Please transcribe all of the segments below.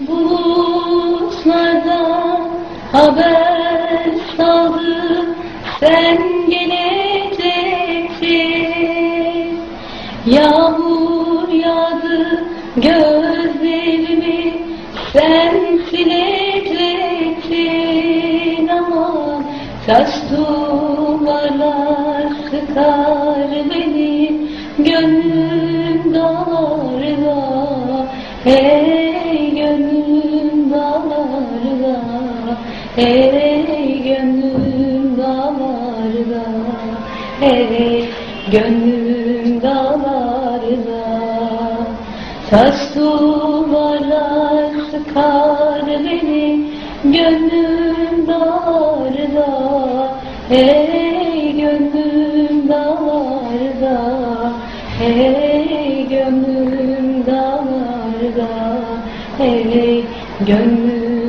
bulutlardan haber saldı sen geleceksin. Yağmur yağdı gözlerimi sen sileceksin. Ama taş duvarlar sıkar beni gönlüm dağlarda hey hey gönlüm dağlarda. Hey gönlüm dağlarda. Taş duvarlar sıkar beni gönlüm dağlarda. Hey gönlüm dağlarda. Hey gönlüm dağlarda. Hey gönlüm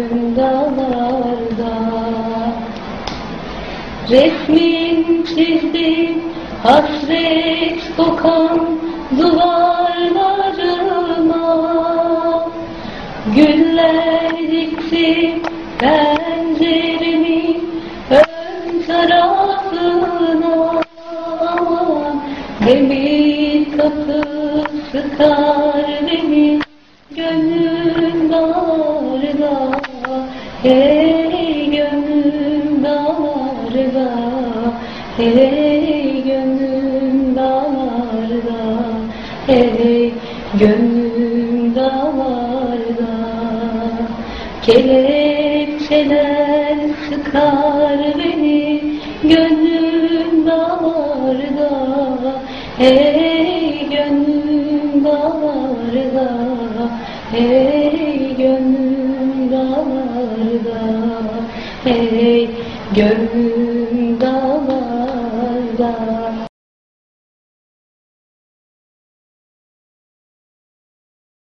Resmin çizdim hasret kokan duvarlarıma Güller diktim penceremin ön tarafına. Demir kapı sıkar beni gönlüm darda Hey Hey gönlüm darda Hey gönlüm darda Kelepçeler sıkar beni gönlüm darda Hey gönlüm darda Hey gönlüm darda Hey gönlüm